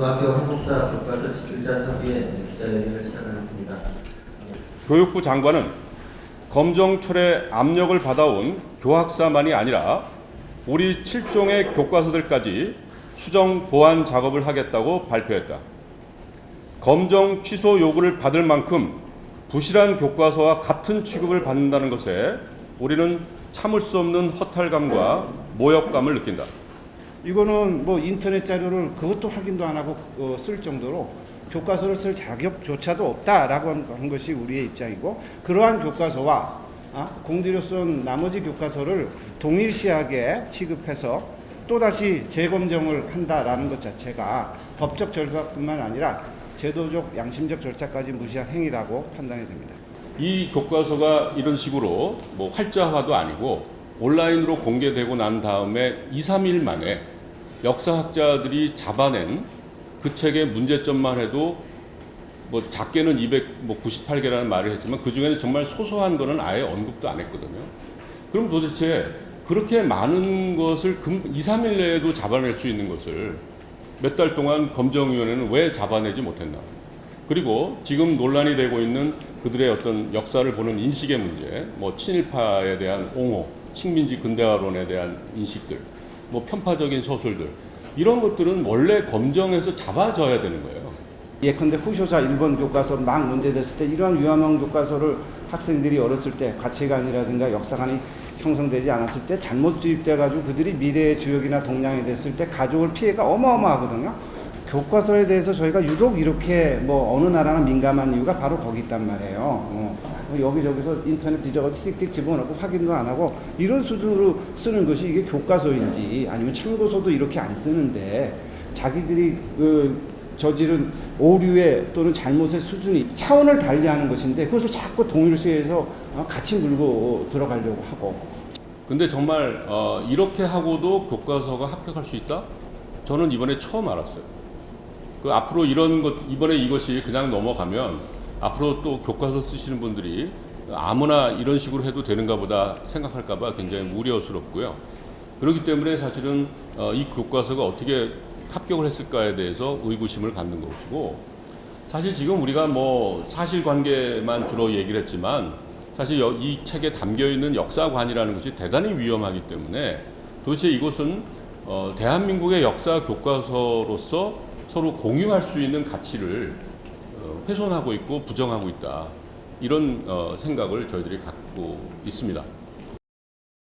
고등학교 한국사 교과서 집필자 협의회 기자회견을 시작하겠습니다. 교육부 장관은 검정철의 압력을 받아온 교학사만이 아니라 우리 7종의 교과서들까지 수정 보완 작업을 하겠다고 발표했다. 검정 취소 요구를 받을 만큼 부실한 교과서와 같은 취급을 받는다는 것에 우리는 참을 수 없는 허탈감과 모욕감을 느낀다. 이거는 뭐 인터넷 자료를 그것도 확인도 안 하고 어, 쓸 정도로 교과서를 쓸 자격조차도 없다라고 한- 한 것이 우리의 입장이고 그러한 교과서와 아, 공들여 쓴 나머지 교과서를 동일시하게 취급해서 또다시 재검정을 한다라는 것 자체가 법적 절차뿐만 아니라 제도적 양심적 절차까지 무시한 행위라고 판단이 됩니다. 이 교과서가 이런 식으로 뭐 활자화도 아니고 온라인으로 공개되고 난 다음에 2, 3일 만에 역사학자들이 잡아낸 그 책의 문제점만 해도 뭐 작게는 298개라는 말을 했지만 그 중에는 정말 소소한 거는 아예 언급도 안 했거든요. 그럼 도대체 그렇게 많은 것을 금 2, 3일 내에도 잡아낼 수 있는 것을 몇 달 동안 검정위원회는 왜 잡아내지 못했나? 그리고 지금 논란이 되고 있는 그들의 어떤 역사를 보는 인식의 문제, 뭐 친일파에 대한 옹호, 식민지 근대화론에 대한 인식들, 뭐 편파적인 소설들 이런 것들은 원래 검정에서 잡아져야 되는 거예요. 예컨대 후쇼자 일본 교과서 막 문제됐을 때 이러한 위험한 교과서를 학생들이 어렸을 때 가치관이라든가 역사관이 형성되지 않았을 때 잘못 주입돼 가지고 그들이 미래의 주역이나 동량이 됐을 때 가져올 피해가 어마어마하거든요. 교과서에 대해서 저희가 유독 이렇게 뭐 어느 나라나 민감한 이유가 바로 거기 있단 말이에요. 어. 여기저기서 인터넷 뒤져가 틱틱 집어넣고 확인도 안 하고 이런 수준으로 쓰는 것이 이게 교과서인지 아니면 참고서도 이렇게 안 쓰는데 자기들이 그 저지른 오류의 또는 잘못의 수준이 차원을 달리하는 것인데 그것을 자꾸 동일시해서 어, 같이 물고 들어가려고 하고 근데 정말 어, 이렇게 하고도 교과서가 합격할 수 있다? 저는 이번에 처음 알았어요. 그 앞으로 이런 것 이번에 이것이 그냥 넘어가면 앞으로 또 교과서 쓰시는 분들이 아무나 이런 식으로 해도 되는가 보다 생각할까봐 굉장히 우려스럽고요. 그렇기 때문에 사실은 어, 이 교과서가 어떻게 합격을 했을까에 대해서 의구심을 갖는 것이고 사실 지금 우리가 뭐 사실관계만 주로 얘기를 했지만 사실 여- 이 책에 담겨 있는 역사관이라는 것이 대단히 위험하기 때문에 도대체 이것은 어, 대한민국의 역사 교과서로서 서로 공유할 수 있는 가치를 어, 훼손하고 있고 부정하고 있다 이런 어, 생각을 저희들이 갖고 있습니다.